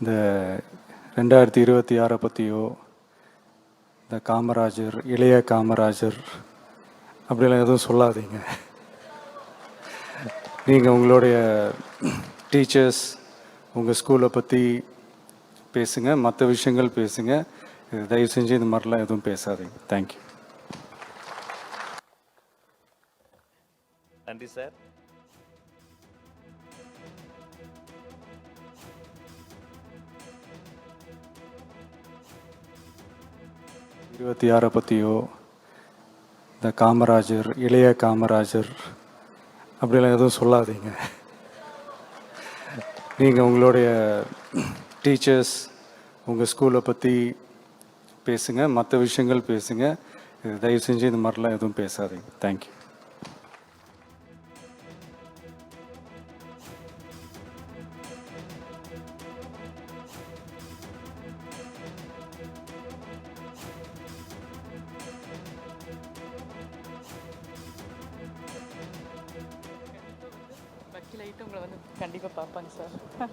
இந்த ரெண்டாயிரத்தி இருபத்தி ஆறை பற்றியோ இந்த காமராஜர் இளைய காமராஜர் அப்படிலாம் எதுவும் சொல்லாதீங்க. நீங்கள் உங்களுடைய டீச்சர்ஸ் உங்கள் ஸ்கூலை பற்றி பேசுங்க மற்ற விஷயங்கள் பேசுங்க. இது தயவு செஞ்சு இந்த மாதிரிலாம் எதுவும் பேசாதீங்க. தேங்க்யூ நன்றி சார். இருபத்தி ஆறை பற்றியோ இந்த காமராஜர் இளைய காமராஜர் அப்படிலாம் எதுவும் சொல்லாதீங்க. நீங்கள் உங்களுடைய டீச்சர்ஸ் உங்கள் ஸ்கூலை பற்றி பேசுங்க மற்ற விஷயங்கள் பேசுங்க. தயவு செஞ்சு இந்த மாதிரிலாம் எதுவும் பேசாதீங்க. தேங்க்யூ சொல்லிட்டு உங்களை வந்து கண்டிப்பாக பார்ப்பாங்க சார்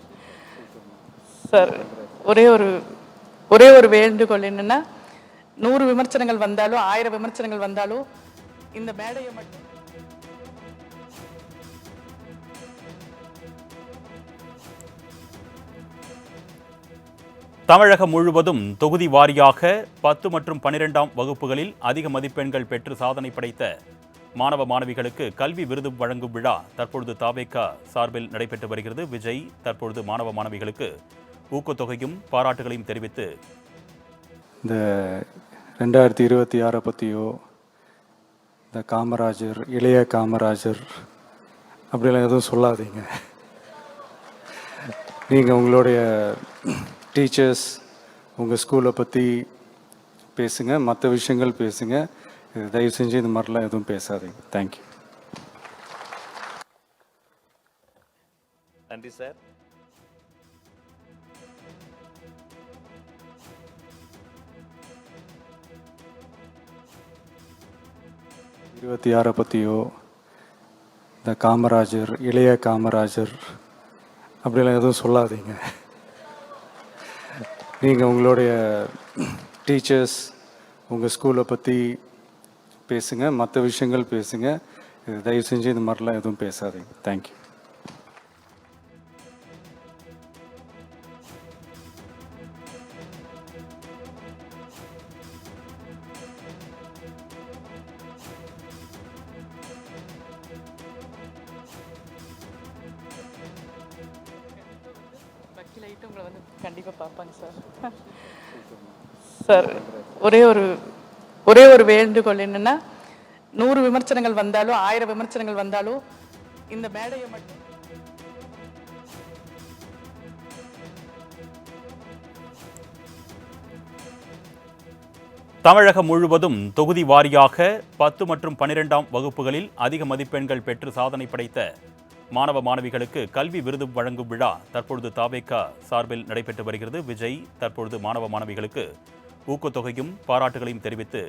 சார் ஒரே ஒரு ஒரே ஒரு வேண்டுகோள் என்னன்னா நூறு விமர்சனங்கள் வந்தாலும் ஆயிரம் விமர்சனங்கள் வந்தாலும் இந்த மேடையை மட்டும் தமிழகம் முழுவதும் தொகுதி வாரியாக பத்து மற்றும் பனிரெண்டாம் வகுப்புகளில் அதிக மதிப்பெண்கள் பெற்று சாதனை படைத்த மாணவ மாணவிகளுக்கு கல்வி விருது வழங்கும் விழா தற்பொழுது தாவேக்கா சார்பில் நடைபெற்று வருகிறது. விஜய் தற்பொழுது மாணவ மாணவிகளுக்கு ஊக்கத்தொகையும் பாராட்டுகளையும் தெரிவித்து இந்த ரெண்டாயிரத்தி இருபத்தி ஆறை பற்றியோ இந்த காமராஜர் இளைய காமராஜர் அப்படிலாம் எதுவும் சொல்லாதீங்க. நீங்கள் உங்களுடைய டீச்சர்ஸ் உங்கள் ஸ்கூலை பற்றி பேசுங்க மற்ற விஷயங்கள் பேசுங்க. இது தயவு செஞ்சு இந்த மாதிரிலாம் எதுவும் பேசாதீங்க. தேங்க்யூ நன்றி சார். இருபத்தி ஆறை பற்றியோ இந்த காமராஜர் இளைய காமராஜர் அப்படிலாம் எதுவும் சொல்லாதீங்க. நீங்கள் உங்களுடைய டீச்சர்ஸ் உங்கள் ஸ்கூலை பற்றி பேசுங்க மற்ற விஷயங்கள் பேசுங்க. இது தயவு செஞ்சு இந்த மாதிரிலாம் எதுவும் பேசாதீங்க. தேங்க்யூ உங்களை வந்து கண்டிப்பாக பார்ப்பாங்க சார். சார் ஒரே ஒரு ஒரே ஒரு வேண்டுகோள் என்னன்னா நூறு விமர்சனங்கள் வந்தாலும் ஆயிரம் விமர்சனங்கள் வந்தாலும் இந்த மேடையை மட்டும். தமிழகம் முழுவதும் தொகுதி வாரியாக பத்து மற்றும் பனிரெண்டாம் வகுப்புகளில் அதிக மதிப்பெண்கள் பெற்று சாதனை படைத்த மாணவ மாணவிகளுக்கு கல்வி விருது வழங்கும் விழா தற்பொழுது தாவேகா சார்பில் நடைபெற்று வருகிறது. விஜய் தற்பொழுது மாணவ மாணவிகளுக்கு ஊக்கத்தொகையும் பாராட்டுகளையும் தெரிவித்து